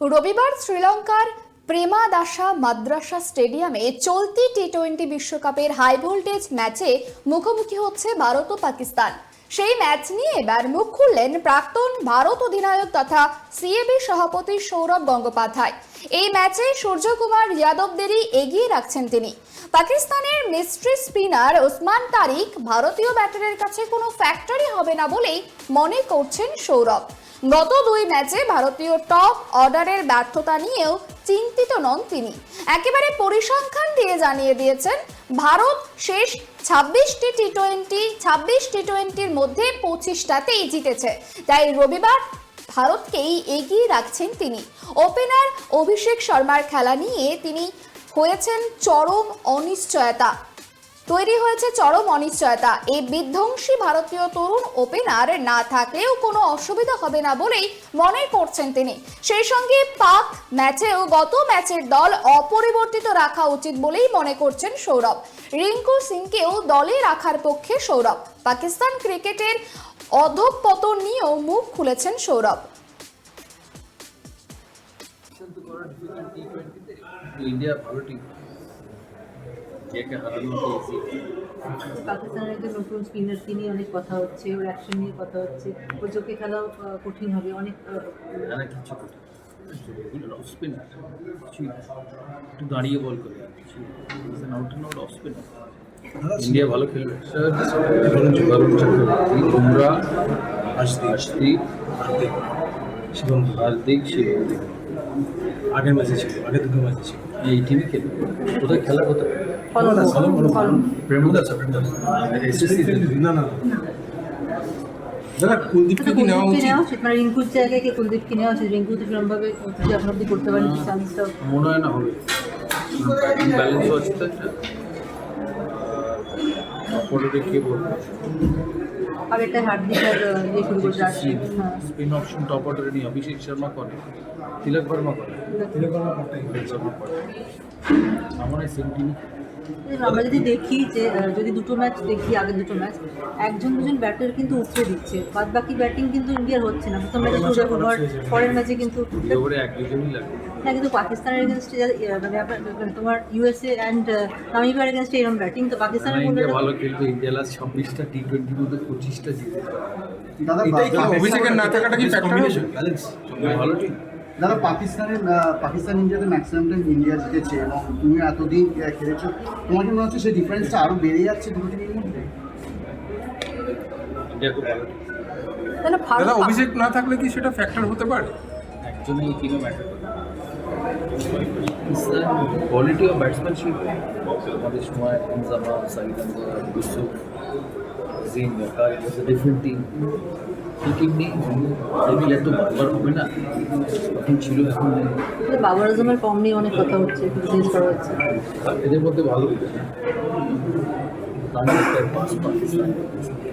রবিবার শ্রীলঙ্কার প্রেমা প্রেমাদাসা মাদ্রাসা স্টেডিয়ামে চলতি টি টোয়েন্টি বিশ্বকাপের হাই ভোল্টেজ ম্যাচে মুখোমুখি হচ্ছে ভারত ও পাকিস্তান। সেই ম্যাচ নিয়ে এবার মুখ খুললেন প্রাক্তন ভারত অধিনায়ক তথা সিএবি সভাপতি সৌরভ গঙ্গোপাধ্যায়। এই ম্যাচে সূর্যকুমার যাদবদেরই এগিয়ে রাখছেন তিনি। পাকিস্তানের মিস্ট্রি স্পিনার ওসমান তারিক ভারতীয় ব্যাটারের কাছে কোনো ফ্যাক্টরি হবে না বলেই মনে করছেন সৌরভ। গত দুই ম্যাচে ভারতীয় টপ অর্ডারের ব্যর্থতা নিয়েও চিন্তিত নন তিনি। একেবারে পরিসংখ্যান দিয়ে জানিয়ে দিয়েছেন, ভারত শেষ ছাব্বিশটি টি টোয়েন্টি ছাব্বিশ টি টোয়েন্টির মধ্যে পঁচিশটাতেই জিতেছে। তাই রবিবার ভারতকেই এগিয়ে রাখছেন তিনি। ওপেনার অভিষেক শর্মার খেলা নিয়ে তিনি হয়েছেন চরম অনিশ্চয়তা। তৈরি হয়েছে চরম অনিশ্চয়তা। এই বিধ্বংসী ভারতীয় তরুণ ওপেনার না থাকলেও কোনো অসুবিধা হবে না বলেই মনে করছেন তিনি। সেই সঙ্গে পাক ম্যাচেও গত ম্যাচের দল অপরিবর্তিত রাখা উচিত বলেই মনে করছেন সৌরভ। রিঙ্কু সিংকেও দলে রাখার পক্ষে সৌরভ। পাকিস্তান ক্রিকেটের অধঃপতন নিয়েও মুখ খুলেছেন সৌরভ। ইন্ডিয়া ভালো টিম একে হারানো পাকিস্তানের নতুন স্পিনার তিনি অনেক কথা হচ্ছে ওর অ্যাকশন নিয়ে কথা হচ্ছে। ওর চোখে খেলাও কঠিন হবে অনেক অফ স্পিনার একটু দাঁড়িয়ে বল করে। Out and out off spinner India ভালো খেলবে। বরুণ বরুণ চক্রবর্তী বুমরা হাসদি হাসদি হার্দিক শিবম হার্দিক শিবম আগের ম্যাচে ছিল। আগের দুটো ম্যাচে ছিল। এই টিমই খেলবে। কোথায় খেলা কোথায় কুলদীপকে কি নেওয়া উচিত? মানে রিঙ্কুর জায়গায় কি কুলদীপকে নেওয়া উচিত? রিঙ্কু তো সেরকমভাবে করতে পারেনি চান্সটা মনে হয় না হবে। আছে তো কে বলবে? হার্দিক আর শুরু করছে আর হ্যাঁ। স্পিন অপশন টপ অর্ডারে নিয়ে অভিষেক শর্মা করে। তিলক বর্মা করে। তিলক শর্মা করে। আমার এই সেম টিম আমরা যদি দেখি যে যদি দুটো ম্যাচ দেখি আগের দুটো ম্যাচ একজন দুজন ব্যাটার কিন্তু উতরে দিচ্ছে। বাদ বাকি ব্যাটিং কিন্তু ইন্ডিয়ার হচ্ছে না। প্রথম ম্যাচে সূর্যকুমার পরের ম্যাচে কিন্তু হ্যাঁ কিন্তু পাকিস্তানের এগেনস্টে মানে মানে তোমার ইউএসএ অ্যান্ড নামিবিয়ার এগেনস্টে এরকম ব্যাটিং তো পাকিস্তানের মানে মধ্যে ভালো খেলবে ইন্ডিয়া লাস্ট ছাব্বিশটা টি টোয়েন্টির মধ্যে পঁচিশটা জিতে। দাদা অভিষেকের না থাকাটা কি ভালো টিম দাদা পাকিস্তানের পাকিস্তান ইন্ডিয়াতে ম্যাক্সিমাম টাইম ইন্ডিয়া জিতেছে এবং তুমি এতদিন খেলেছো। তোমার কি মনে হচ্ছে সেই ডিফারেন্সটা আরও বেড়ে যাচ্ছে দুটো টিমের মধ্যে? ভারত দাদা অভিষেক না থাকলে কি সেটা ফ্যাক্টর হতে পারে? একজনই এই টিমে ম্যাটার কোয়ালিটি অফ ব্যাটসম্যানশিপ আমাদের সময় Inzamam Saeed Yousuf Jim car, it was a different এই তো কিডনি দেখলে তো বারবার হবে না তখন ছিল এখন নেই বাবার আজমের কম নিয়ে অনেক কথা হচ্ছে ক্রিটিসাইজ করা হচ্ছে। এদের মধ্যে ভালো। পাকিস্তান